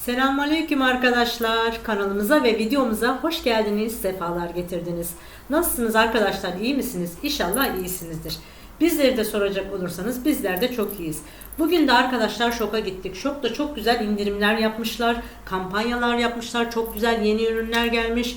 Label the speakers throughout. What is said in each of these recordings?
Speaker 1: Selamünaleyküm arkadaşlar. Kanalımıza ve videomuza hoş geldiniz, sefalar getirdiniz. Nasılsınız arkadaşlar? İyi misiniz? İnşallah iyisinizdir. Bizleri de soracak olursanız bizler de çok iyiyiz. Bugün de arkadaşlar şoka gittik. Şokta çok güzel indirimler yapmışlar, kampanyalar yapmışlar, çok güzel yeni ürünler gelmiş.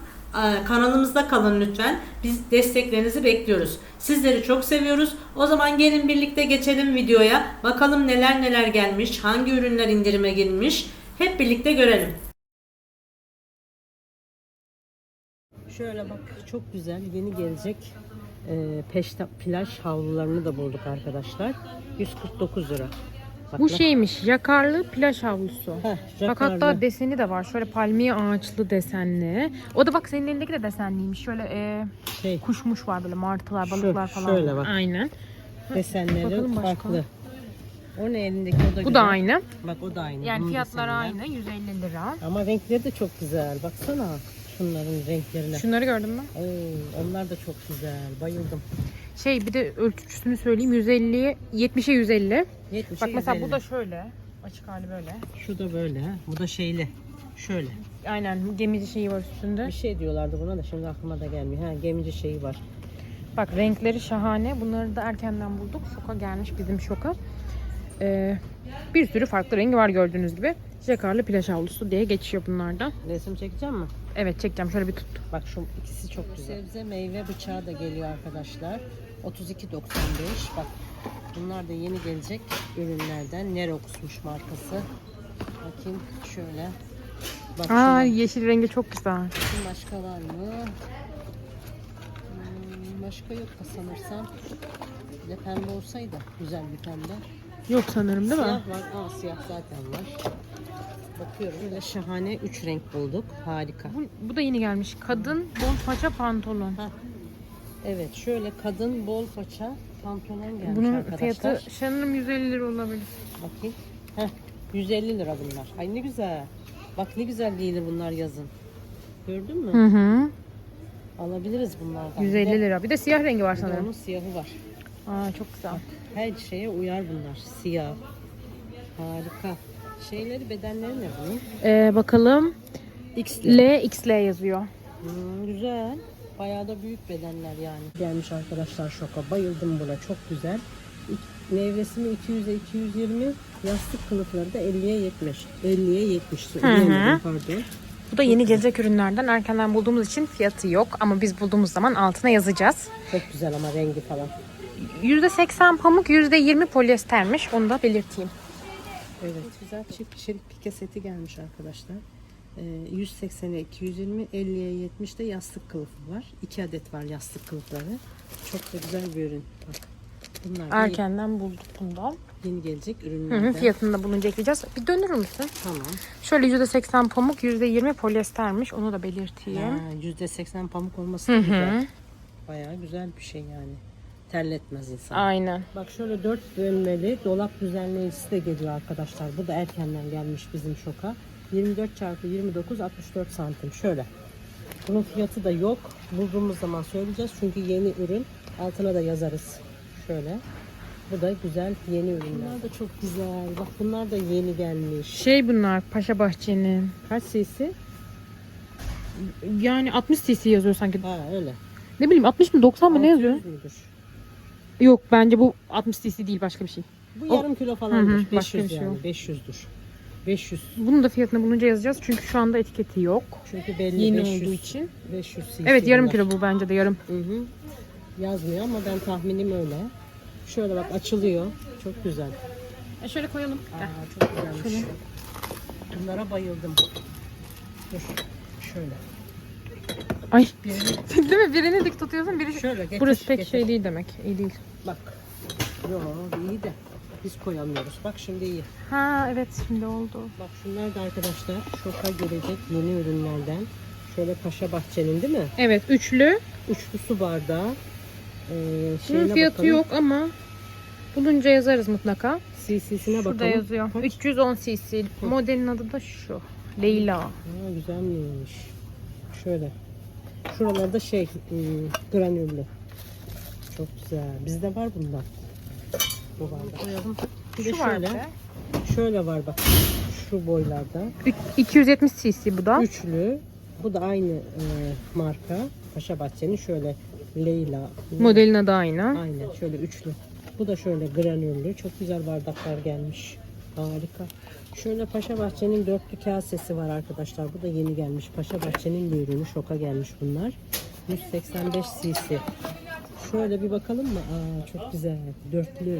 Speaker 1: kanalımızda kalın lütfen. Biz desteklerinizi bekliyoruz. Sizleri çok seviyoruz. O zaman gelin birlikte geçelim videoya. Bakalım neler neler gelmiş, hangi ürünler indirime girmiş. Hep birlikte görelim. Şöyle bak çok güzel yeni gelecek e, peşte plaj havlularını da bulduk arkadaşlar. 149 lira.
Speaker 2: Bu şeymiş, jakarlı plaj havlusu.
Speaker 1: Heh,
Speaker 2: Bak hatta deseni de var. Şöyle palmiye ağaçlı desenli. O da bak senin elindeki de desenliymiş. Şöyle e,
Speaker 1: şey
Speaker 2: kuşmuş var böyle martılar,
Speaker 1: Şu-
Speaker 2: balıklar falan.
Speaker 1: şöyle bak.
Speaker 2: Aynen.
Speaker 1: desenleri farklı. O ne elindeki o da
Speaker 2: Bu
Speaker 1: güzel.
Speaker 2: da aynı.
Speaker 1: Bak o da aynı.
Speaker 2: Yani
Speaker 1: Bunun
Speaker 2: fiyatlar aynı. 150 lira.
Speaker 1: Ama renkleri de çok güzel. Baksana şunların renklerine.
Speaker 2: Şunları gördün mü?
Speaker 1: Oo, onlar da çok güzel. Bayıldım.
Speaker 2: Şey bir de ölçüsünü söyleyeyim. 150, 70'e 150.
Speaker 1: 70
Speaker 2: Bak mesela bu da şöyle. Açık hali böyle.
Speaker 1: şu da böyle. Bu da şeyli. Şöyle.
Speaker 2: Aynen gemici şeyi var üstünde.
Speaker 1: Bir şey diyorlardı buna da şimdi aklıma da gelmiyor. Ha gemici şeyi var.
Speaker 2: Bak renkleri şahane. Bunları da erkenden bulduk. Şoka gelmiş bizim şoka. Ee, bir sürü farklı rengi var gördüğünüz gibi. Jakarlı plaj havlusu diye geçiyor bunlardan.
Speaker 1: Resim çekeceğim mi?
Speaker 2: Evet çekeceğim. Şöyle bir tut.
Speaker 1: Bak şu ikisi çok güzel. Sebze meyve bıçağı da geliyor arkadaşlar. 32.95. Bak bunlar da yeni gelecek ürünlerden. Nerox'muş markası. Bakayım şöyle. Bak
Speaker 2: Aa
Speaker 1: şuna.
Speaker 2: yeşil rengi çok güzel.
Speaker 1: Bakayım başka var mı? Hmm, başka yok da sanırsam. Bir de pembe olsaydı güzel bir pembe.
Speaker 2: Yok sanırım değil mi?
Speaker 1: Siyah var. Aa siyah zaten var. Bakıyorum. Böyle şahane 3 renk bulduk. Harika.
Speaker 2: Bu, bu da yeni gelmiş. Kadın bol paça pantolon.
Speaker 1: Ha. Evet şöyle kadın bol paça pantolon gelmiş
Speaker 2: Bunun
Speaker 1: arkadaşlar.
Speaker 2: fiyatı sanırım 150 lira olabilir.
Speaker 1: Bakayım. Heh, 150 lira bunlar. Ay ne güzel. Bak ne güzel giyilir bunlar yazın. Gördün mü?
Speaker 2: Hı hı.
Speaker 1: Alabiliriz bunlardan.
Speaker 2: 150
Speaker 1: Bir de-
Speaker 2: lira. Bir de siyah rengi var sanırım.
Speaker 1: onun siyahı var.
Speaker 2: Aa çok güzel.
Speaker 1: Her şeye uyar bunlar. Siyah. Harika. Şeyleri bedenleri ne bunun?
Speaker 2: Ee, bakalım.
Speaker 1: X
Speaker 2: L, XL yazıyor.
Speaker 1: Hmm, güzel. Bayağı da büyük bedenler yani. Gelmiş arkadaşlar şoka. Bayıldım buna. Çok güzel. Nevresimi 200'e 220, yastık kılıfları da 50'ye 70. 50'ye 70. Söyleyemedim, pardon.
Speaker 2: Bu da yeni gelecek ürünlerden erkenden bulduğumuz için fiyatı yok ama biz bulduğumuz zaman altına yazacağız.
Speaker 1: Çok güzel ama rengi falan.
Speaker 2: %80 pamuk, %20 polyestermiş. Onu da belirteyim.
Speaker 1: Evet. Güzel çift kişilik pike seti gelmiş arkadaşlar. Ee, 180'e 220, 50'ye 70 de yastık kılıfı var. 2 adet var yastık kılıfları. Çok da güzel bir ürün. Bak. Bunlar da
Speaker 2: Erkenden bulduk bundan.
Speaker 1: yeni gelecek
Speaker 2: Hı
Speaker 1: ürünlerden.
Speaker 2: hı, fiyatını da bulunca ekleyeceğiz. Bir dönür müsün?
Speaker 1: Tamam.
Speaker 2: Şöyle %80 pamuk, %20 polyestermiş. Onu da belirteyim.
Speaker 1: Ha, %80 pamuk olması da güzel. Bayağı güzel bir şey yani. Terletmez insan.
Speaker 2: Aynen.
Speaker 1: Bak şöyle 4 bölmeli dolap düzenleyicisi de geliyor arkadaşlar. Bu da erkenden gelmiş bizim şoka. 24 çarpı 29 64 santim. Şöyle. Bunun fiyatı da yok. Bulduğumuz zaman söyleyeceğiz. Çünkü yeni ürün. Altına da yazarız. Şöyle. Bu da güzel yeni ürünler. Bunlar da çok güzel. Bak bunlar da yeni gelmiş.
Speaker 2: Şey bunlar Paşa Bahçe'nin.
Speaker 1: Kaç cc?
Speaker 2: Yani 60 cc yazıyor sanki.
Speaker 1: Ha öyle.
Speaker 2: Ne bileyim 60 mı 90 mı ne yazıyor?
Speaker 1: 600 müdür?
Speaker 2: Yok bence bu 60 cc değil başka bir şey.
Speaker 1: Bu
Speaker 2: O-
Speaker 1: yarım kilo
Speaker 2: Hı
Speaker 1: falandır.
Speaker 2: hı,
Speaker 1: 500
Speaker 2: başka bir şey
Speaker 1: yani.
Speaker 2: yok.
Speaker 1: 500'dür. 500.
Speaker 2: Bunun da fiyatını bulunca yazacağız çünkü şu anda etiketi yok.
Speaker 1: Çünkü belli
Speaker 2: Yeni
Speaker 1: 500.
Speaker 2: olduğu için.
Speaker 1: 500 cc
Speaker 2: Evet yarım
Speaker 1: bunlar.
Speaker 2: kilo bu bence de yarım.
Speaker 1: Hı hı. Yazmıyor ama ben tahminim öyle. Şöyle bak açılıyor. Çok güzel.
Speaker 2: E şöyle koyalım.
Speaker 1: Aa, çok güzelmiş. Bunlara bayıldım. Dur. Şöyle.
Speaker 2: Ay
Speaker 1: Birini
Speaker 2: değil mi? Birini dik tutuyorsun biri...
Speaker 1: şöyle getir.
Speaker 2: Burası pek
Speaker 1: getir.
Speaker 2: şey değil demek. İyi değil.
Speaker 1: Bak. Yo iyi de biz koyamıyoruz. Bak şimdi iyi.
Speaker 2: Ha evet şimdi oldu.
Speaker 1: Bak şunlar da arkadaşlar şoka gelecek yeni ürünlerden. Şöyle Paşa Bahçe'nin değil mi?
Speaker 2: Evet üçlü.
Speaker 1: Üçlü su bardağı. Ee,
Speaker 2: Bunun fiyatı
Speaker 1: bakalım.
Speaker 2: yok ama Bulunca yazarız mutlaka.
Speaker 1: CC'sine bakalım.
Speaker 2: Şurada yazıyor.
Speaker 1: Kaç?
Speaker 2: 310 cc. Modelin adı da şu. Leyla.
Speaker 1: Ha, güzelmiş. Şöyle. Şuralarda şey ım, granüllü. Çok güzel. Bizde var bundan. Bu bardak.
Speaker 2: Koyalım.
Speaker 1: Bir de
Speaker 2: Şu var
Speaker 1: şöyle.
Speaker 2: be.
Speaker 1: Şöyle var bak. Şu boylarda.
Speaker 2: Ü- 270 cc bu da.
Speaker 1: Üçlü. Bu da aynı e, marka. Paşa Bahçe'nin şöyle Leyla.
Speaker 2: Modelin adı aynı.
Speaker 1: Aynen şöyle üçlü. Bu da şöyle granüllü. Çok güzel bardaklar gelmiş. Harika. Şöyle Paşa Bahçe'nin dörtlü kasesi var arkadaşlar. Bu da yeni gelmiş. Paşa Bahçe'nin bir ürünü. Şoka gelmiş bunlar. 185 cc. Şöyle bir bakalım mı? Aa, çok güzel. Dörtlü.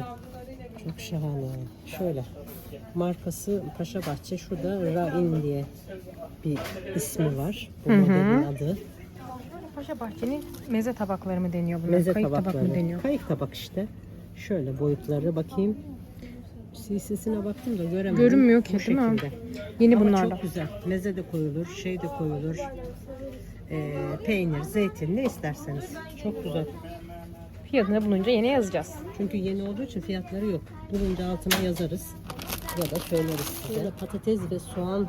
Speaker 1: Çok şahane. Şöyle. Markası Paşa Bahçe. Şurada Rain diye bir ismi var. Bu
Speaker 2: Hı hı.
Speaker 1: modelin adı.
Speaker 2: Paşa Bahçe'nin meze tabakları mı deniyor bunlar?
Speaker 1: Meze
Speaker 2: Kayık
Speaker 1: tabakları.
Speaker 2: tabak mı deniyor?
Speaker 1: Kayık tabak işte. Şöyle boyutları bakayım. CC'sine baktım da göremedim.
Speaker 2: Görünmüyor ki,
Speaker 1: Bu
Speaker 2: değil mi?
Speaker 1: şekilde.
Speaker 2: Yeni
Speaker 1: Ama
Speaker 2: bunlardan.
Speaker 1: çok güzel. Meze de koyulur, şey de koyulur. Ee, peynir, zeytin ne isterseniz. Çok güzel.
Speaker 2: Fiyatını bulunca yine yazacağız.
Speaker 1: Çünkü yeni olduğu için fiyatları yok. Bulunca altına yazarız. Ya da söyleriz size. Patates ve soğan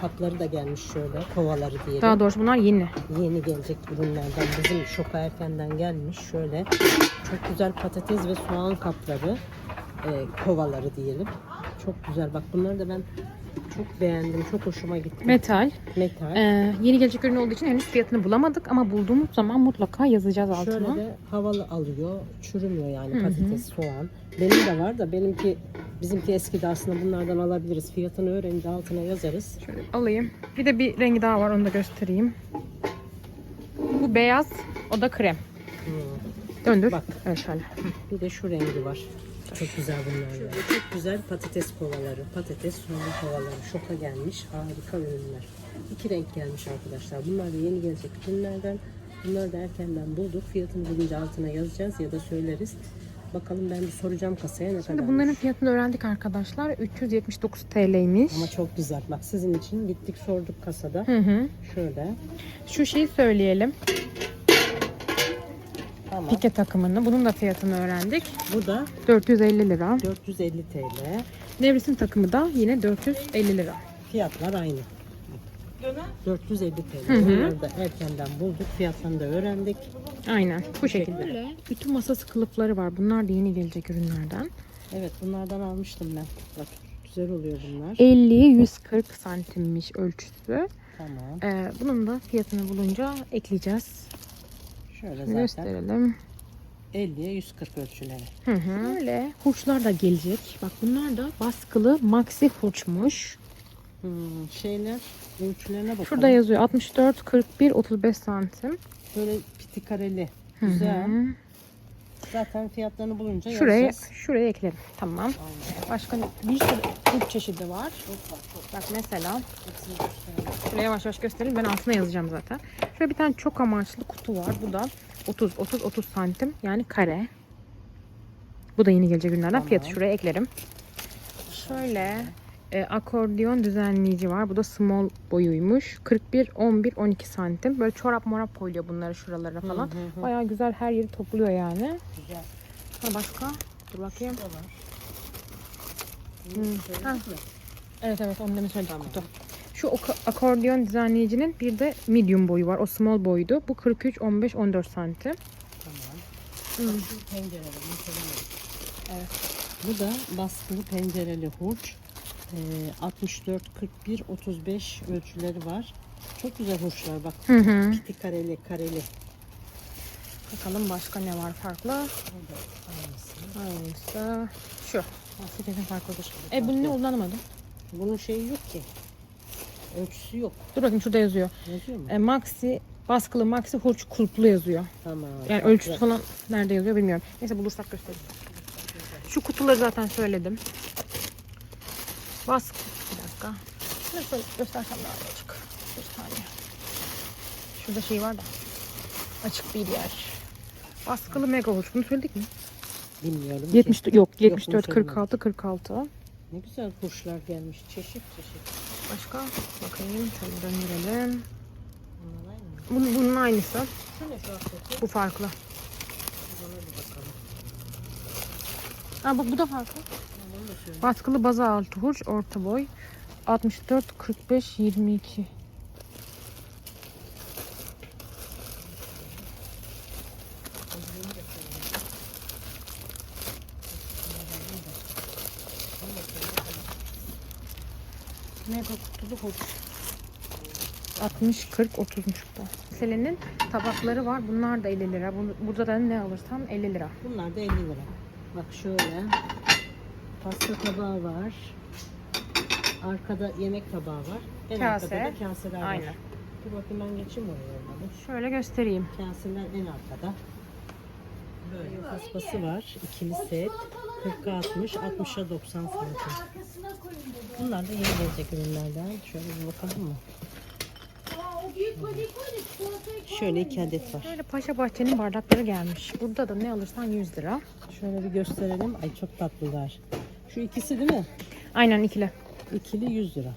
Speaker 1: kapları da gelmiş şöyle. Kovaları diyelim.
Speaker 2: Daha doğrusu bunlar yeni.
Speaker 1: yeni gelecek ürünlerden bizim şoka erkenden gelmiş şöyle çok güzel patates ve soğan kapları e, kovaları diyelim çok güzel bak bunları da ben çok beğendim çok hoşuma gitti
Speaker 2: Metal.
Speaker 1: metal
Speaker 2: Ee, yeni gelecek ürün olduğu için henüz fiyatını bulamadık ama bulduğumuz zaman mutlaka yazacağız altına.
Speaker 1: şöyle de havalı alıyor çürümüyor yani
Speaker 2: Hı hı.
Speaker 1: patates soğan benim de var da benimki bizimki eskidi aslında bunlardan alabiliriz fiyatını öğrenince altına yazarız
Speaker 2: Şöyle alayım. Bir de bir rengi daha var onu da göstereyim. Bu beyaz, o da krem.
Speaker 1: Hmm.
Speaker 2: Döndür.
Speaker 1: Bak.
Speaker 2: Evet şöyle.
Speaker 1: Bir de şu rengi var. Çok güzel bunlar. ya. Çok güzel patates kovaları, patates soğan kovaları. Şoka gelmiş. Harika ürünler. İki renk gelmiş arkadaşlar. Bunlar da yeni gelecek ürünlerden. Bunları da erkenden bulduk. Fiyatını bulunca altına yazacağız ya da söyleriz. Bakalım ben bir soracağım kasaya ne
Speaker 2: Şimdi
Speaker 1: kadar.
Speaker 2: bunların fiyatını öğrendik arkadaşlar. 379 TL'ymiş.
Speaker 1: Ama çok güzel. Bak sizin için gittik sorduk kasada.
Speaker 2: Hı hı.
Speaker 1: Şöyle.
Speaker 2: Şu şeyi söyleyelim.
Speaker 1: Tamam.
Speaker 2: Pike takımını. Bunun da fiyatını öğrendik.
Speaker 1: Bu da
Speaker 2: 450 lira.
Speaker 1: 450 TL.
Speaker 2: Nevresim takımı da yine 450 lira.
Speaker 1: Fiyatlar aynı. 450 TL.
Speaker 2: Hı hı.
Speaker 1: Bunları da erkenden bulduk. Fiyatlarını da öğrendik.
Speaker 2: Aynen bu
Speaker 1: şekilde.
Speaker 2: şekilde. Böyle bütün masası kılıfları var. Bunlar da yeni gelecek ürünlerden.
Speaker 1: Evet bunlardan almıştım ben. Bak güzel oluyor bunlar.
Speaker 2: 50'ye 140 santimmiş ölçüsü.
Speaker 1: Tamam.
Speaker 2: Ee, bunun da fiyatını bulunca ekleyeceğiz.
Speaker 1: Şöyle zaten
Speaker 2: Gösterelim.
Speaker 1: 50'ye 140 ölçüleri.
Speaker 2: Hı hı. Böyle hurçlar da gelecek. Bak bunlar da baskılı maxi hurçmuş.
Speaker 1: Hmm, şeyler ölçülerine bakalım.
Speaker 2: Şurada yazıyor 64, 41, 35 santim.
Speaker 1: Böyle pitikareli.
Speaker 2: Hı hı.
Speaker 1: Zaten fiyatlarını bulunca
Speaker 2: Şuraya,
Speaker 1: yazacağız.
Speaker 2: şuraya eklerim. Tamam.
Speaker 1: Aynen.
Speaker 2: Başka bir sürü çeşidi var. Bak mesela. Şöyle yavaş yavaş göstereyim. Ben altına yazacağım zaten. Şöyle bir tane çok amaçlı kutu var. Bu da 30 30 30 santim yani kare. Bu da yeni gelecek ürünlerden.
Speaker 1: Tamam.
Speaker 2: Fiyatı şuraya eklerim. Şöyle e, akordiyon düzenleyici var. Bu da small boyuymuş. 41 11 12 santim. Böyle çorap morap koyuyor bunları şuralara falan.
Speaker 1: Hı hı hı.
Speaker 2: Bayağı güzel her yeri topluyor yani.
Speaker 1: Güzel.
Speaker 2: Ha başka? Dur bakayım. Hmm. Ha. Evet evet onu demin söyledik
Speaker 1: Tamam.
Speaker 2: kutu. Şu ak- akordeon düzenleyicinin bir de medium boyu var. O small boydu. Bu 43 15 14 santim.
Speaker 1: Tamam.
Speaker 2: Hmm.
Speaker 1: Pencereli.
Speaker 2: Evet.
Speaker 1: Bu da baskılı pencereli hurç. Ee, 64, 41, 35 ölçüleri var. Çok güzel hurçlar bak.
Speaker 2: Hı hı.
Speaker 1: Piti kareli, kareli.
Speaker 2: Bakalım başka ne var farklı?
Speaker 1: Aynısı.
Speaker 2: Şu. Kesin farklıdır. E bunun ne olduğunu anlamadım.
Speaker 1: Bunun şeyi yok ki. Ölçüsü yok.
Speaker 2: Dur bakayım şurada yazıyor.
Speaker 1: Yazıyor mu?
Speaker 2: E, maxi baskılı maxi hurç kulplu yazıyor.
Speaker 1: Tamam.
Speaker 2: Yani
Speaker 1: Bak,
Speaker 2: ölçüsü falan nerede yazıyor bilmiyorum. Neyse bulursak gösteririz. Şu kutuları zaten söyledim. Baskı. Bir dakika. Şöyle göstersem daha açık. Bir saniye. Şurada şey var da. Açık bir yer. Baskılı mega hurç. Bunu söyledik mi?
Speaker 1: Bilmiyorum.
Speaker 2: 70
Speaker 1: ki.
Speaker 2: yok
Speaker 1: bunu
Speaker 2: 74
Speaker 1: söylemedim.
Speaker 2: 46 46.
Speaker 1: Ne güzel hurçlar gelmiş. Çeşit çeşit.
Speaker 2: Başka bakayım şöyle
Speaker 1: mı?
Speaker 2: Bunun, bunun aynısı.
Speaker 1: Şu ne şu affeti?
Speaker 2: Bu farklı. Aa bak bu da farklı. Baskılı baza altı hurç orta boy. 64 45 22. Mega kutulu hurç. 60 40 30'muş bu. Selen'in tabakları var. Bunlar da 50 lira. Bu- Burada da ne alırsan 50 lira.
Speaker 1: Bunlar da 50 lira. Bak şöyle. Pasta tabağı var. Arkada yemek tabağı var. En
Speaker 2: Kase.
Speaker 1: arkada da kaseler var.
Speaker 2: Aynen.
Speaker 1: Dur bakayım ben geçeyim oraya olmadı.
Speaker 2: Şöyle göstereyim.
Speaker 1: Kaseler en arkada. Böyle paspası var. İkili set. 40'a 60, 60'a 90 santim. Bunlar da yeni gelecek ürünlerden. Şöyle bir bakalım mı? Şöyle iki adet var.
Speaker 2: Böyle Paşa Bahçe'nin bardakları gelmiş. Burada da ne alırsan 100 lira.
Speaker 1: Şöyle bir gösterelim. Ay çok tatlılar. Şu ikisi değil mi?
Speaker 2: Aynen ikili.
Speaker 1: İkili 100 lira.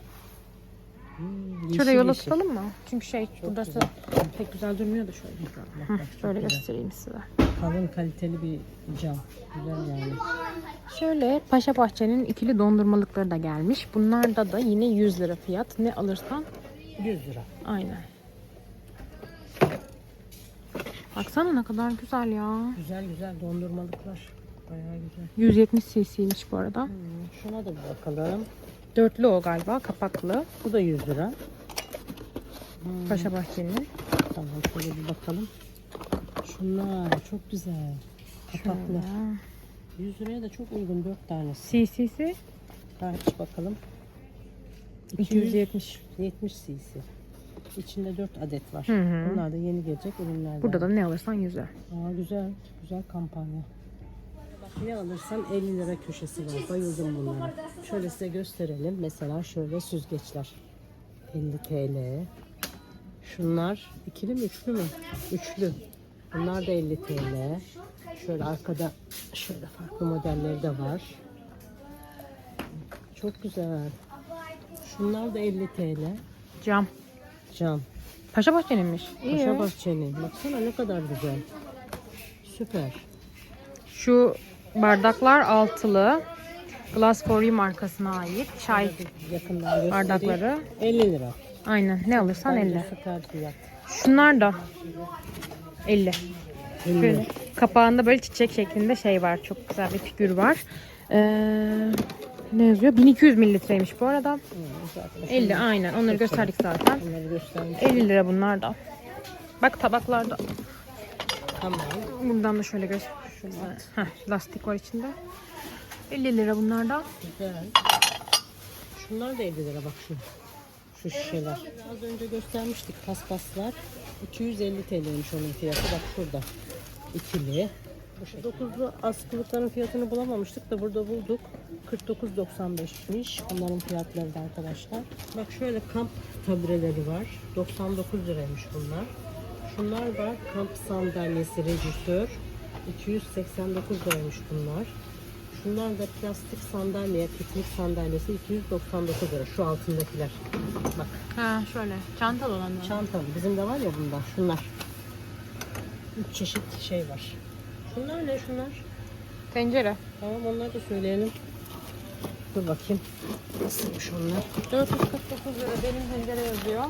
Speaker 1: Hmm, yeşil
Speaker 2: Şöyle yola
Speaker 1: yeşil.
Speaker 2: tutalım mı? Çünkü şey burası
Speaker 1: güzel.
Speaker 2: pek güzel durmuyor da şöyle.
Speaker 1: Bak,
Speaker 2: Hı,
Speaker 1: çok
Speaker 2: şöyle
Speaker 1: güzel.
Speaker 2: göstereyim size.
Speaker 1: Kalın kaliteli bir cam. Güzel yani.
Speaker 2: Şöyle Paşa Bahçe'nin ikili dondurmalıkları da gelmiş. Bunlarda da yine 100 lira fiyat. Ne alırsan
Speaker 1: 100 lira.
Speaker 2: aynen. Baksana ne kadar güzel ya.
Speaker 1: Güzel güzel dondurmalıklar. Bayağı güzel.
Speaker 2: 170 cc'ymiş bu arada.
Speaker 1: Hmm, şuna da bir bakalım.
Speaker 2: Dörtlü o galiba kapaklı.
Speaker 1: Bu da 100 lira. Hmm,
Speaker 2: Paşa Bahçe'nin.
Speaker 1: Tamam şöyle bir bakalım. Şunlar çok güzel. Kapaklı.
Speaker 2: Şöyle.
Speaker 1: 100 liraya da çok uygun 4 tanesi.
Speaker 2: cc'si
Speaker 1: Kaç bakalım.
Speaker 2: 270.
Speaker 1: 70 cc. İçinde 4 adet var.
Speaker 2: Hı hı.
Speaker 1: Bunlar da yeni gelecek ürünlerden.
Speaker 2: Burada da ne alırsan 100 lira.
Speaker 1: Aa, güzel. Güzel kampanya. Ne alırsan 50 lira köşesi var. Bayıldım bunlara. Şöyle size gösterelim. Mesela şöyle süzgeçler. 50 TL. Şunlar ikili mi üçlü mü? Üçlü. Bunlar da 50 TL. Şöyle arkada şöyle farklı modelleri de var. Çok güzel. Şunlar da 50 TL.
Speaker 2: Cam.
Speaker 1: Cam.
Speaker 2: Paşa Bahçe'ninmiş. İyi.
Speaker 1: Paşa Bahçe'nin. Baksana ne kadar güzel. Süper.
Speaker 2: Şu bardaklar altılı. Glass for You markasına ait. Çay
Speaker 1: Yakından
Speaker 2: bardakları.
Speaker 1: 50 lira.
Speaker 2: Aynen. Ne alırsan
Speaker 1: Bence
Speaker 2: 50.
Speaker 1: Süper fiyat.
Speaker 2: Şunlar da 50.
Speaker 1: 50.
Speaker 2: Böyle kapağında böyle çiçek şeklinde şey var. Çok güzel bir figür var. Ee, ne yazıyor? 1200 mililitreymiş bu arada.
Speaker 1: Hı, zaten
Speaker 2: 50 aynen. Onları gösterdik zaten.
Speaker 1: Bunları göstermiş.
Speaker 2: 50 lira bunlar da. Bak tabaklarda.
Speaker 1: Tamam.
Speaker 2: Buradan da şöyle göster. Heh, lastik var içinde. 50 lira bunlar da.
Speaker 1: Güzel. Şunlar da 50 lira bak şu. Şu şişeler. Az önce göstermiştik paspaslar. 250 TL'ymiş onun fiyatı. Bak şurada. İkili. Dokuzlu askılıkların fiyatını bulamamıştık da burada bulduk. 49.95'miş. Bunların fiyatları da arkadaşlar. Bak şöyle kamp tabureleri var. 99 liraymış bunlar. Şunlar var. Kamp sandalyesi rejistör. 289 liraymış bunlar. Şunlar da plastik sandalye, piknik sandalyesi 299 lira. Şu altındakiler. Bak
Speaker 2: Ha şöyle. Çantalı olanlar.
Speaker 1: çantalı. Bizim de var ya bunda. Şunlar. Üç çeşit şey var. Şunlar ne şunlar?
Speaker 2: Tencere.
Speaker 1: Tamam onları da söyleyelim. Dur bakayım. Nasılmış onlar?
Speaker 2: 449 lira benim tencere yazıyor.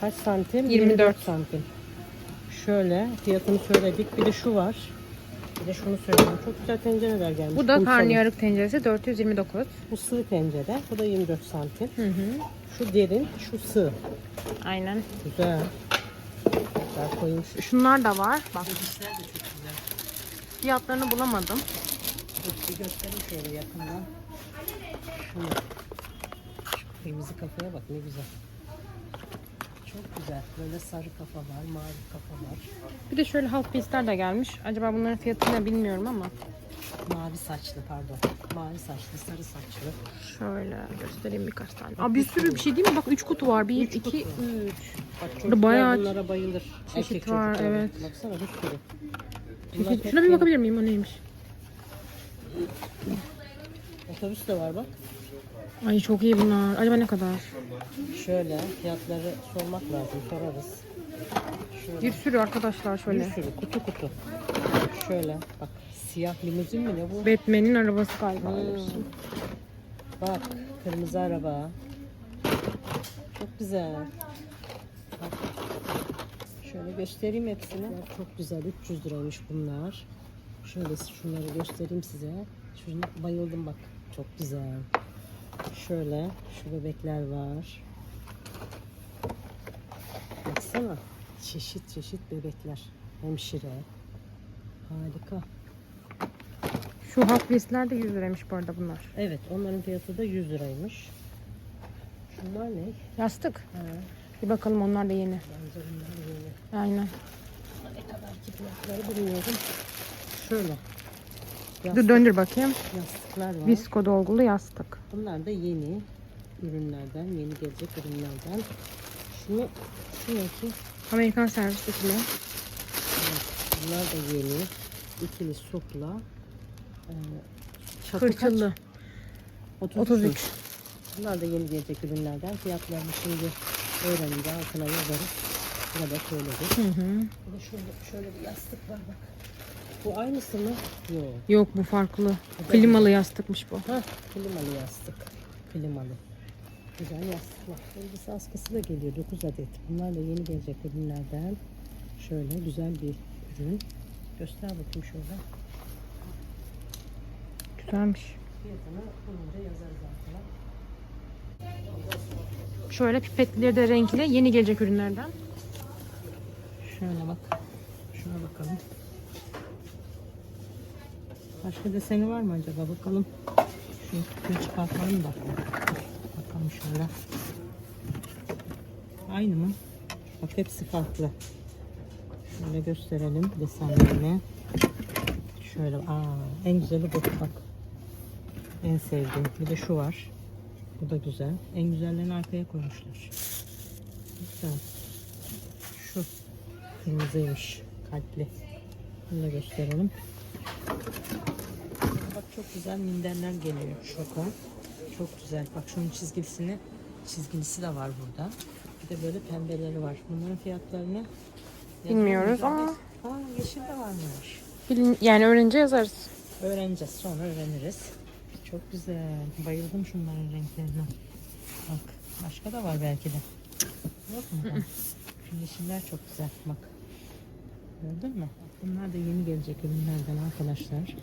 Speaker 1: Kaç santim?
Speaker 2: 24
Speaker 1: santim. Şöyle fiyatını söyledik. Bir de şu var. Bir de şunu söyleyeyim. Çok güzel tencereler gelmiş.
Speaker 2: Bu da
Speaker 1: Kumsalı.
Speaker 2: karnıyarık tenceresi 429.
Speaker 1: Bu sığ tencere. Bu da 24 santim.
Speaker 2: Hı hı.
Speaker 1: Şu derin, şu sığ.
Speaker 2: Aynen.
Speaker 1: Güzel. Güzel koymuş.
Speaker 2: Şunlar da var. Bak
Speaker 1: Güzel de çok güzel.
Speaker 2: fiyatlarını bulamadım.
Speaker 1: Bir göstereyim şöyle yakından. Şunu. Şu kırmızı kafaya bak ne güzel. Çok güzel. Böyle sarı kafa var, mavi kafa var.
Speaker 2: Bir de şöyle halk piece'ler de gelmiş. Acaba bunların fiyatını ne bilmiyorum ama.
Speaker 1: Mavi saçlı pardon. Mavi saçlı, sarı saçlı.
Speaker 2: Şöyle göstereyim birkaç tane. Aa, bir sürü bir şey değil mi? Bak 3 kutu var. 1, 2, 3.
Speaker 1: Bak çocuklar
Speaker 2: bayağı
Speaker 1: bunlara bayılır.
Speaker 2: çeşit
Speaker 1: Erkek
Speaker 2: var,
Speaker 1: çocukları.
Speaker 2: evet.
Speaker 1: Baksana bir sürü. Bunlar
Speaker 2: Şuna
Speaker 1: hep
Speaker 2: bir
Speaker 1: benim-
Speaker 2: bakabilir miyim? O neymiş?
Speaker 1: Otobüs de var bak.
Speaker 2: Ay çok iyi bunlar. Acaba ne kadar?
Speaker 1: Şöyle fiyatları sormak lazım. Sorarız. Şöyle.
Speaker 2: Bir sürü arkadaşlar
Speaker 1: Bir
Speaker 2: şöyle.
Speaker 1: sürü kutu kutu. Şöyle bak siyah limuzin mi ne bu?
Speaker 2: Batman'in arabası galiba. bir
Speaker 1: Hmm. Bak kırmızı araba. Çok güzel. Bak. Şöyle göstereyim hepsini. Çok güzel 300 liraymış bunlar. Şöyle şunları göstereyim size. Şuna bayıldım bak. Çok güzel. Şöyle şu bebekler var. Baksana. Çeşit çeşit bebekler. Hemşire. Harika.
Speaker 2: Şu Wheels'ler de 100 liraymış bu arada bunlar.
Speaker 1: Evet onların fiyatı da 100 liraymış. Şunlar ne?
Speaker 2: Yastık.
Speaker 1: Ha,
Speaker 2: Bir bakalım onlar da yeni.
Speaker 1: bence bunlar yeni.
Speaker 2: Aynen.
Speaker 1: Ne kadar ki fiyatları bilmiyorum. Şöyle. Yastık,
Speaker 2: Dur döndür bakayım.
Speaker 1: yastıklar var.
Speaker 2: Visko dolgulu yastık.
Speaker 1: Bunlar da yeni ürünlerden, yeni gelecek ürünlerden. Şunu, şu ki?
Speaker 2: Amerikan servis ikili.
Speaker 1: Evet, bunlar da yeni. İkili sopla. Ee, çatı
Speaker 2: Kırçıllı.
Speaker 1: kaç?
Speaker 2: 33.
Speaker 1: Bunlar da yeni gelecek ürünlerden. Fiyatlarını şimdi öğrenince altına yazarız. Burada söyledik.
Speaker 2: Hı hı.
Speaker 1: Şöyle, şöyle bir yastık var bak. Bu aynısı mı? Yok.
Speaker 2: Yok bu farklı. Klimalı yastıkmış bu.
Speaker 1: Ha, klimalı yastık. Klimalı. Güzel yastıklar. Elbise askısı da geliyor 9 adet. Bunlar da yeni gelecek ürünlerden. Şöyle güzel bir ürün. Göster bakayım şurada.
Speaker 2: Güzelmiş.
Speaker 1: Fiyatını bunun da yazarız altına.
Speaker 2: Şöyle pipetleri de renkli. Yeni gelecek ürünlerden.
Speaker 1: Şöyle bak. Şuna bakalım. Başka deseni var mı acaba? Bakalım. Şu çıkartalım da. Bakalım şöyle. Aynı mı? Bak hepsi farklı. Şöyle gösterelim desenlerini. Şöyle. Aa, en güzeli bu. Bak. En sevdiğim. Bir de şu var. Bu da güzel. En güzellerini arkaya koymuşlar. Güzel. Şu kırmızıymış. Kalpli. Bunu da gösterelim. Bak çok güzel minderler geliyor şoka. Çok güzel. Bak şunun çizgilisini çizgilisi de var burada. Bir de böyle pembeleri var. Bunların fiyatlarını
Speaker 2: Bilmiyoruz ama-
Speaker 1: Aa, yeşil de varmış.
Speaker 2: Bilin, yani öğrenince yazarız.
Speaker 1: Öğreneceğiz. Sonra öğreniriz. Çok güzel. Bayıldım şunların renklerine. Bak. Başka da var belki de. Yok mu? Şu yeşiller çok güzel. Bak. Gördün mü? Bunlar da yeni gelecek ürünlerden arkadaşlar.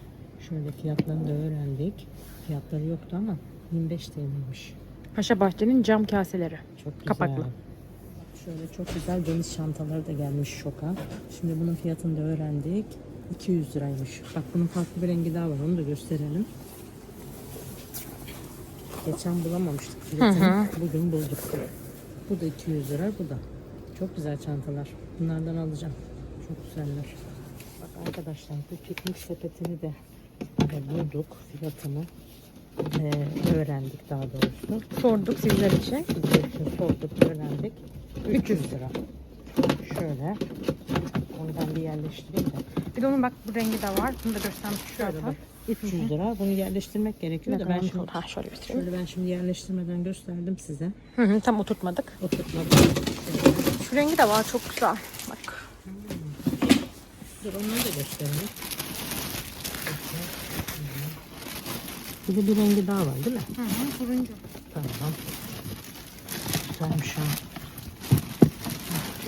Speaker 1: Şöyle fiyatlarını da öğrendik. Fiyatları yoktu ama 25 TL'ymiş.
Speaker 2: Paşa Bahçe'nin cam kaseleri.
Speaker 1: Çok güzel.
Speaker 2: Kapaklı.
Speaker 1: Şöyle çok güzel deniz çantaları da gelmiş şoka. Şimdi bunun fiyatını da öğrendik. 200 liraymış. Bak bunun farklı bir rengi daha var. Onu da gösterelim. Geçen bulamamıştık fiyatını. Bugün bulduk. Bu da 200 lira. Bu da. Çok güzel çantalar. Bunlardan alacağım. Çok güzeller. Bak arkadaşlar bu piknik sepetini de bulduk. Fiyatını eee, öğrendik daha doğrusu.
Speaker 2: Sorduk sizler için.
Speaker 1: Ücretini sorduk, öğrendik. 300 lira. Şöyle. Ondan bir yerleştireyim de.
Speaker 2: Bir de onun bak bu rengi de var. Bunu da göstermiş
Speaker 1: Şöyle bak. 300 lira. Bunu yerleştirmek gerekiyor da ben şimdi,
Speaker 2: ha, şöyle göstereyim.
Speaker 1: şöyle ben şimdi yerleştirmeden gösterdim size.
Speaker 2: Hı hı, tam oturtmadık.
Speaker 1: Oturtmadım.
Speaker 2: Şu rengi de var çok güzel. Bak.
Speaker 1: Dur onları da göstereyim. Bir de bir rengi daha var değil mi?
Speaker 2: Hı hı, turuncu.
Speaker 1: Tamam. Güzelmiş ha.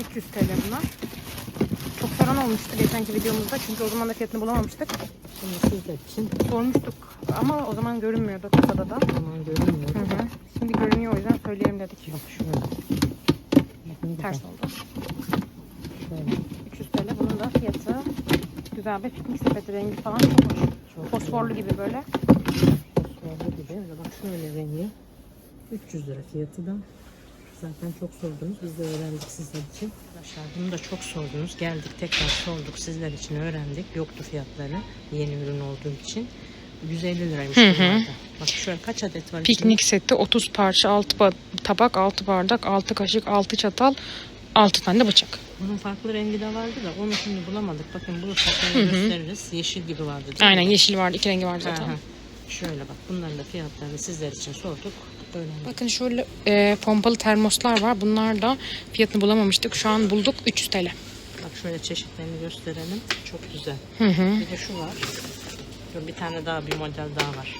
Speaker 2: 300 TL bunlar. Çok soran olmuştu geçenki videomuzda çünkü o zaman da fiyatını bulamamıştık.
Speaker 1: Şimdi sizler için
Speaker 2: Sormuştuk ama o zaman görünmüyordu kasada da.
Speaker 1: zaman görünmüyor.
Speaker 2: Hı hı. Şimdi görünüyor o yüzden söyleyelim dedik.
Speaker 1: Bak şöyle.
Speaker 2: Ters oldu.
Speaker 1: Şöyle.
Speaker 2: 300 TL bunun da fiyatı. Güzel bir piknik sepeti rengi falan çok hoş.
Speaker 1: Çok
Speaker 2: Fosforlu gibi böyle.
Speaker 1: Fosforlu gibi. Ve bak şöyle rengi. 300 lira fiyatı da. Zaten çok sordunuz. Biz de öğrendik sizler için. Arkadaşlar bunu da çok sordunuz. Geldik tekrar sorduk. Sizler için öğrendik. Yoktu fiyatları. Yeni ürün olduğu için. 150 liraymış
Speaker 2: Hı hı.
Speaker 1: bunlarda. Bak şöyle kaç adet var?
Speaker 2: Piknik seti 30 parça 6 tabak 6 bardak 6 kaşık 6 çatal 6 tane de bıçak.
Speaker 1: Bunun farklı rengi de vardı da onu şimdi bulamadık. Bakın bulursak sonra gösteririz. Yeşil gibi vardı değil mi?
Speaker 2: Aynen yeşil vardı iki rengi vardı zaten.
Speaker 1: Aha. Şöyle bak bunların da fiyatlarını sizler için sorduk. Öğrendik.
Speaker 2: Bakın şöyle e, pompalı termoslar var. Bunlar da fiyatını bulamamıştık. Şu an bulduk 300 TL.
Speaker 1: Bak şöyle çeşitlerini gösterelim. Çok güzel.
Speaker 2: Hı hı.
Speaker 1: Bir de şu var. Dur, Bir tane daha bir model daha var.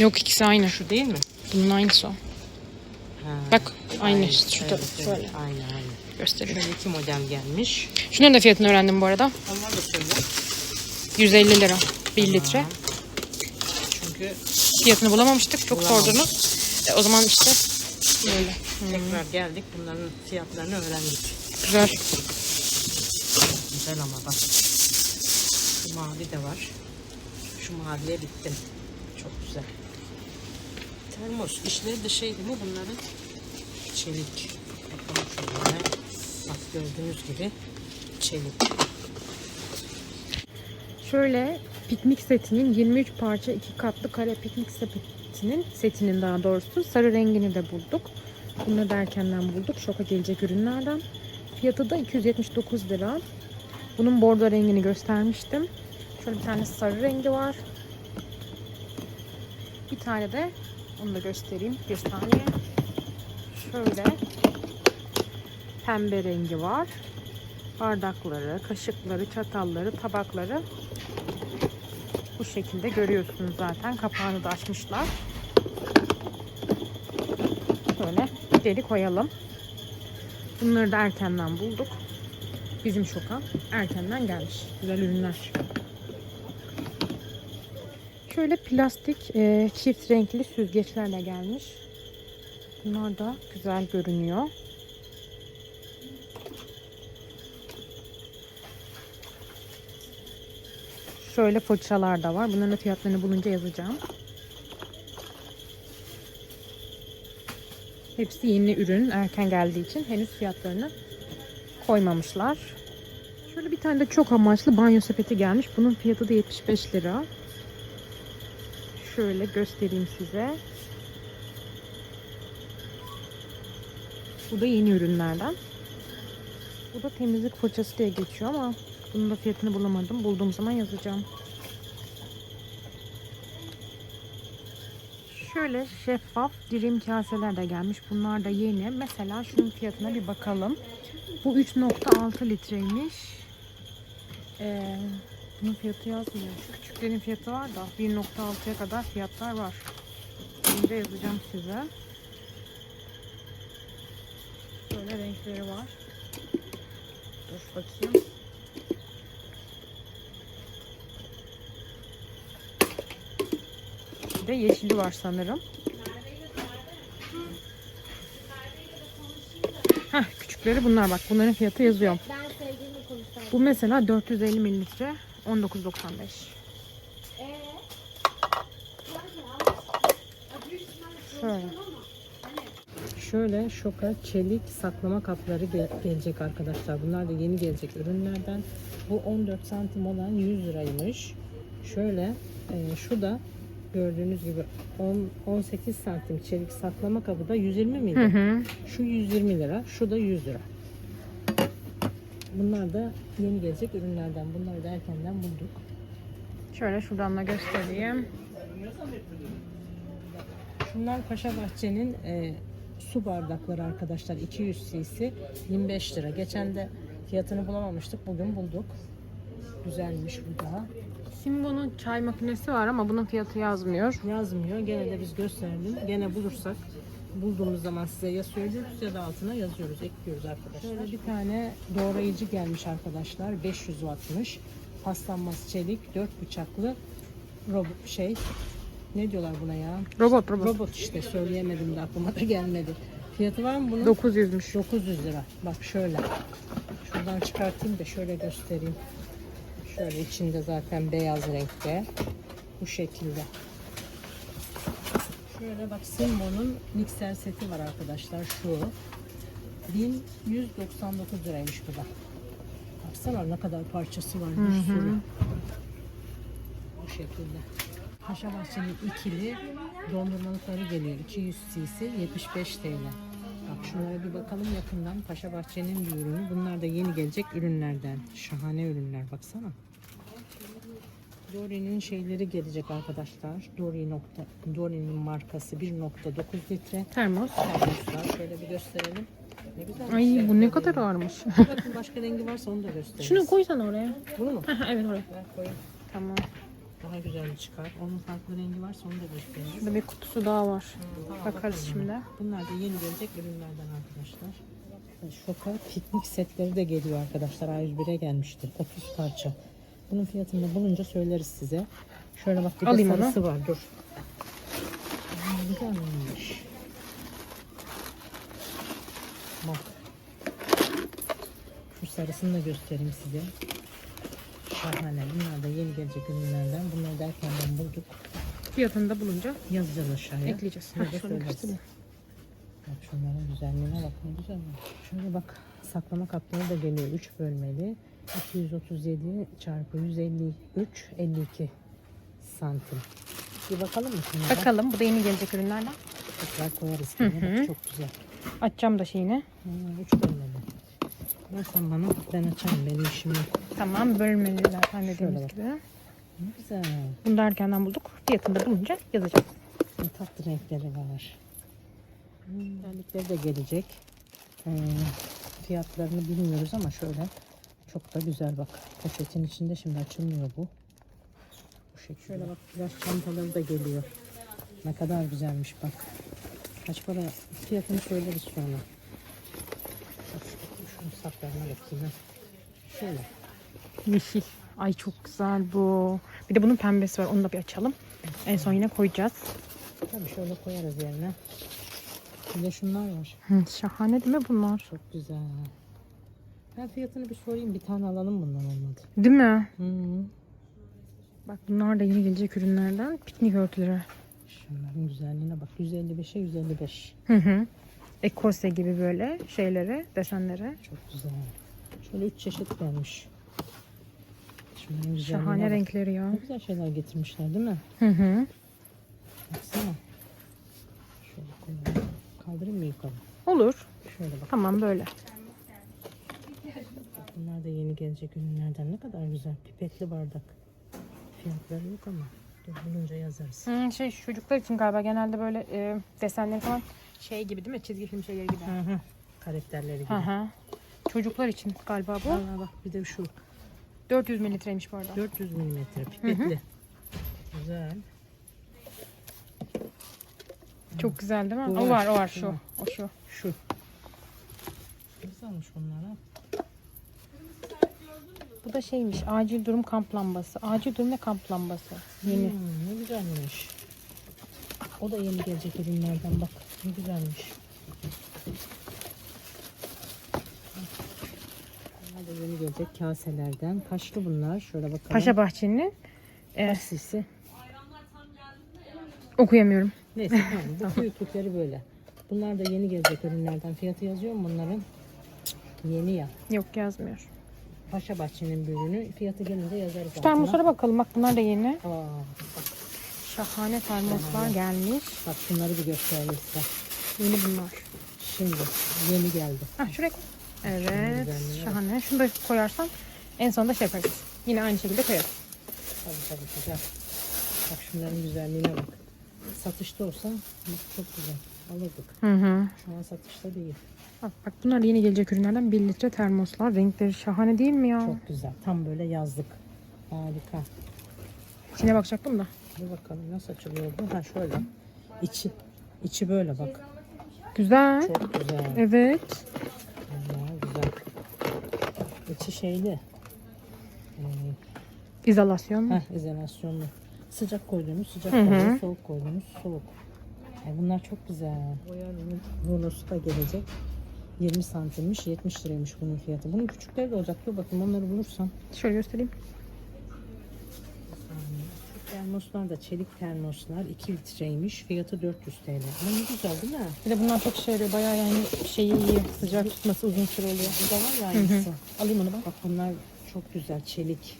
Speaker 2: Yok ikisi aynı.
Speaker 1: Şu değil mi?
Speaker 2: Bunun aynısı o.
Speaker 1: Ha,
Speaker 2: Bak aynı. Şurada
Speaker 1: evet,
Speaker 2: şöyle
Speaker 1: Aynı aynı.
Speaker 2: Göstereyim.
Speaker 1: Şöyle iki model gelmiş.
Speaker 2: Şunların da fiyatını öğrendim bu arada.
Speaker 1: Onlar da söyle.
Speaker 2: 150 lira. 1 litre.
Speaker 1: Çünkü
Speaker 2: Fiyatını bulamamıştık. Çok
Speaker 1: Bulamamış.
Speaker 2: sordunuz. E, o zaman işte böyle.
Speaker 1: tekrar geldik. Bunların fiyatlarını öğrendik.
Speaker 2: Güzel.
Speaker 1: Güzel ama bak. Şu mavi de var. Şu maviye bittim. Çok güzel. Termos. İşleri de şey değil mi bunların? Çelik. Bakalım şöyle. Bak gördüğünüz gibi çelik.
Speaker 2: Şöyle piknik setinin 23 parça iki katlı kare piknik sepetinin setinin daha doğrusu sarı rengini de bulduk. Bunu da erkenden bulduk. Şoka gelecek ürünlerden. Fiyatı da 279 lira. Bunun bordo rengini göstermiştim. Şöyle bir tane sarı rengi var. Bir tane de onu da göstereyim. Bir saniye. Şöyle pembe rengi var bardakları, kaşıkları, çatalları, tabakları bu şekilde görüyorsunuz zaten. Kapağını da açmışlar. Şöyle deri koyalım. Bunları da erkenden bulduk. Bizim şoka erkenden gelmiş. Güzel ürünler. Şöyle plastik e, çift renkli süzgeçlerle gelmiş. Bunlar da güzel görünüyor. Şöyle fırçalar da var. Bunların fiyatlarını bulunca yazacağım. Hepsi yeni ürün. Erken geldiği için henüz fiyatlarını koymamışlar. Şöyle bir tane de çok amaçlı banyo sepeti gelmiş. Bunun fiyatı da 75 lira. Şöyle göstereyim size. Bu da yeni ürünlerden. Bu da temizlik fırçası diye geçiyor ama bunun da fiyatını bulamadım. Bulduğum zaman yazacağım. Şöyle şeffaf dirim kaseler de gelmiş. Bunlar da yeni. Mesela şunun fiyatına bir bakalım. Bu 3.6 litreymiş. Ee, bunun fiyatı yazmıyor. Şu küçüklerin fiyatı var da 1.6'ya kadar fiyatlar var. Da yazacağım size. Böyle renkleri var. Dur bakayım. De yeşili var sanırım. Heh, küçükleri bunlar bak. Bunların fiyatı yazıyor. Bu mesela 450 mililitre 19.95. Şöyle.
Speaker 1: Şöyle şoka çelik saklama kapları gel- gelecek arkadaşlar. Bunlar da yeni gelecek ürünlerden. Bu 14 santim olan 100 liraymış. Şöyle e, şu da gördüğünüz gibi 10, 18 santim çelik saklama kabı da 120 miydi?
Speaker 2: Hı hı.
Speaker 1: Şu 120 lira, şu da 100 lira. Bunlar da yeni gelecek ürünlerden. Bunları da erkenden bulduk.
Speaker 2: Şöyle şuradan da göstereyim.
Speaker 1: Şunlar Paşa Bahçe'nin e, su bardakları arkadaşlar 200 cc 25 lira. Geçen de fiyatını bulamamıştık. Bugün bulduk. Güzelmiş bu da.
Speaker 2: Simbo'nun çay makinesi var ama bunun fiyatı yazmıyor.
Speaker 1: Yazmıyor. Gene de biz gösterelim. Gene bulursak bulduğumuz zaman size ya söylüyoruz ya da altına yazıyoruz, ekliyoruz arkadaşlar. Şöyle bir tane doğrayıcı gelmiş arkadaşlar. 500 wattmış. Paslanmaz çelik, 4 bıçaklı robot şey ne diyorlar buna ya?
Speaker 2: Robot robot.
Speaker 1: Robot işte söyleyemedim de aklıma da gelmedi. Fiyatı var mı bunun?
Speaker 2: 900'müş.
Speaker 1: 900 lira. Bak şöyle. Şuradan çıkartayım da şöyle göstereyim. Şöyle içinde zaten beyaz renkte. Bu şekilde. Şöyle bak Simbo'nun mikser seti var arkadaşlar şu. 1199 liraymış bu da. Baksana ne kadar parçası var bir sürü. Bu şekilde. Paşa Bahçe'nin ikili dondurmalıkları geliyor. 200 cc 75 TL. Bak şunlara bir bakalım yakından. Paşa Bahçe'nin bir ürünü. Bunlar da yeni gelecek ürünlerden. Şahane ürünler baksana. Dory'nin şeyleri gelecek arkadaşlar. Dory nokta, Dory'nin markası 1.9 litre
Speaker 2: Termos.
Speaker 1: termoslar. Şöyle bir gösterelim. Ne güzel.
Speaker 2: Ay bu ne kadar ağırmış.
Speaker 1: Bakın başka rengi varsa onu da gösteririz.
Speaker 2: Şunu koysan oraya.
Speaker 1: Bunu mu?
Speaker 2: evet oraya.
Speaker 1: Koyayım.
Speaker 2: Tamam.
Speaker 1: Daha güzel çıkar. Onun farklı rengi varsa onu da gösteririz.
Speaker 2: Burada bir kutusu daha var.
Speaker 1: Tamam,
Speaker 2: Bakarız
Speaker 1: bakalım.
Speaker 2: şimdi.
Speaker 1: Bunlar da yeni gelecek ürünlerden arkadaşlar. Şoka piknik setleri de geliyor arkadaşlar. A101'e gelmiştir. 30 parça. Bunun fiyatını da bulunca söyleriz size. Şöyle bak bir de
Speaker 2: Alayım
Speaker 1: sarısı var. Dur. Güzelmiş. Bak. Şu sarısını da göstereyim size. Şahane. Bunlar da yeni gelecek ürünlerden. Bunları da erkenden bulduk.
Speaker 2: Fiyatını da bulunca
Speaker 1: Yazacağız aşağıya.
Speaker 2: ekleyeceğiz. Heh, şöyle göstereyim.
Speaker 1: Bak şunların güzelliğine bak ne güzel? Şöyle bak saklama kapları da geliyor 3 bölmeli. 237 çarpı 153 52 santim. Bir bakalım mı şuna? Bak.
Speaker 2: Bakalım bu da yeni gelecek ürünlerden.
Speaker 1: Tekrar koyarız. kendine. Bak, çok güzel.
Speaker 2: Açacağım da şeyini.
Speaker 1: 3 bölmeli. Versen bana ben açarım benim işim yok.
Speaker 2: Tamam bölmeli zaten dediğimiz
Speaker 1: bak.
Speaker 2: gibi.
Speaker 1: Ne güzel.
Speaker 2: Bunu da erkenden bulduk. Fiyatını da bulunca yazacağız.
Speaker 1: Ne tatlı renkleri var. Güzellikleri de gelecek. Ee, fiyatlarını bilmiyoruz ama şöyle çok da güzel bak. Poşetin içinde şimdi açılmıyor bu. Bu şekilde. Şöyle bak flash çantaları da geliyor. Ne kadar güzelmiş bak. Kaç para fiyatını söyleriz sonra. Bak şu- şunun saplarına bakayım. Şöyle.
Speaker 2: Yeşil. Ay çok güzel bu. Bir de bunun pembesi var. Onu da bir açalım. En son yine koyacağız.
Speaker 1: Tabii şöyle koyarız yerine. Bir de şunlar var.
Speaker 2: Hı, şahane değil mi bunlar?
Speaker 1: Çok güzel. Ben fiyatını bir sorayım. Bir tane alalım bundan olmadı.
Speaker 2: Değil mi?
Speaker 1: Hı -hı.
Speaker 2: Bak bunlar da yeni gelecek ürünlerden. Piknik örtüleri.
Speaker 1: Şunların güzelliğine bak. 155'e 155.
Speaker 2: Hı hı. Ekose gibi böyle şeyleri, desenleri.
Speaker 1: Çok güzel. Şöyle üç çeşit gelmiş. Şunların güzelliğine
Speaker 2: Şahane
Speaker 1: bak.
Speaker 2: renkleri ya.
Speaker 1: Ne güzel şeyler getirmişler değil mi?
Speaker 2: Hı hı.
Speaker 1: Baksana. Şöyle koyalım. Kaldırayım mı yukarı?
Speaker 2: Olur.
Speaker 1: Şöyle bak.
Speaker 2: Tamam böyle.
Speaker 1: Bunlar da yeni gelecek ürünlerden. Ne kadar güzel. Pipetli bardak. Fiyatları yok ama. Dur bulunca yazarız.
Speaker 2: Hı, şey çocuklar için galiba genelde böyle e, desenleri falan şey gibi değil mi? Çizgi film şeyleri gibi.
Speaker 1: Hı hı. Karakterleri gibi.
Speaker 2: Hı hı. Çocuklar için galiba bu.
Speaker 1: Vallahi bak bir de şu
Speaker 2: 400 mililitreymiş bu arada.
Speaker 1: 400 milimetre pipetli. Güzel.
Speaker 2: Çok güzel değil mi?
Speaker 1: Bu
Speaker 2: O
Speaker 1: var,
Speaker 2: var, o var
Speaker 1: şu.
Speaker 2: O şu.
Speaker 1: Şu. Güzelmiş bunlar ha.
Speaker 2: Bu da şeymiş. Acil durum kamp lambası. Acil durum ve kamp lambası. Yeni.
Speaker 1: Hmm, ne güzelmiş. O da yeni gelecek ürünlerden bak. Ne güzelmiş. Bunlar da yeni gelecek kaselerden. Kaçlı bunlar? Şöyle bakalım.
Speaker 2: Paşa Bahçe'nin e,
Speaker 1: Kaç
Speaker 2: okuyamıyorum.
Speaker 1: Neyse tamam. Bu büyüklükleri böyle. Bunlar da yeni gelecek ürünlerden. Fiyatı yazıyor mu bunların? Yeni ya.
Speaker 2: Yok yazmıyor.
Speaker 1: Paşa Bahçe'nin bir ürünü. Fiyatı gelince yazarız.
Speaker 2: Şu termoslara bakalım. Bak bunlar da yeni.
Speaker 1: Aa, bak,
Speaker 2: Şahane termoslar gelmiş.
Speaker 1: bak şunları bir göstereyim size.
Speaker 2: Yeni bunlar.
Speaker 1: Şimdi yeni geldi.
Speaker 2: Ha şuraya koy. Evet. Şahane. Şunu da koyarsan en sonunda şey yaparız. Yine aynı şekilde koyarız.
Speaker 1: Tabii tabii güzel. Bak şunların güzelliğine bak. Satışta olsa çok güzel. Alırdık.
Speaker 2: Hı hı.
Speaker 1: Şu an satışta değil.
Speaker 2: Bak, bak bunlar yeni gelecek ürünlerden 1 litre termoslar. Renkleri şahane değil mi ya?
Speaker 1: Çok güzel. Tam böyle yazlık. Harika.
Speaker 2: İçine bakacaktım da.
Speaker 1: Bir bakalım nasıl açılıyor bu. Ha şöyle. İçi. içi böyle bak.
Speaker 2: Güzel.
Speaker 1: Çok güzel.
Speaker 2: Evet.
Speaker 1: Vallahi güzel. İçi şeyli. Ee,
Speaker 2: İzolasyon.
Speaker 1: heh, izolasyonlu. Sıcak koyduğumuz sıcak
Speaker 2: Hı hı.
Speaker 1: kalıyor. Soğuk koyduğumuz soğuk. Ay bunlar çok güzel. Boyanın rulosu da gelecek. 20 santimmiş 70 liraymış bunun fiyatı. Bunun küçükleri de olacak. Dur bakayım onları bulursam.
Speaker 2: Şöyle göstereyim.
Speaker 1: Termoslar da çelik termoslar 2 litreymiş. Fiyatı 400 TL. Ama ne güzel değil mi?
Speaker 2: Bir de bunlar çok işe yarıyor. Bayağı yani şeyi iyi. Sıcak tutması uzun süre oluyor.
Speaker 1: Bu da var ya aynısı.
Speaker 2: Alayım onu ben.
Speaker 1: Bak bunlar çok güzel çelik.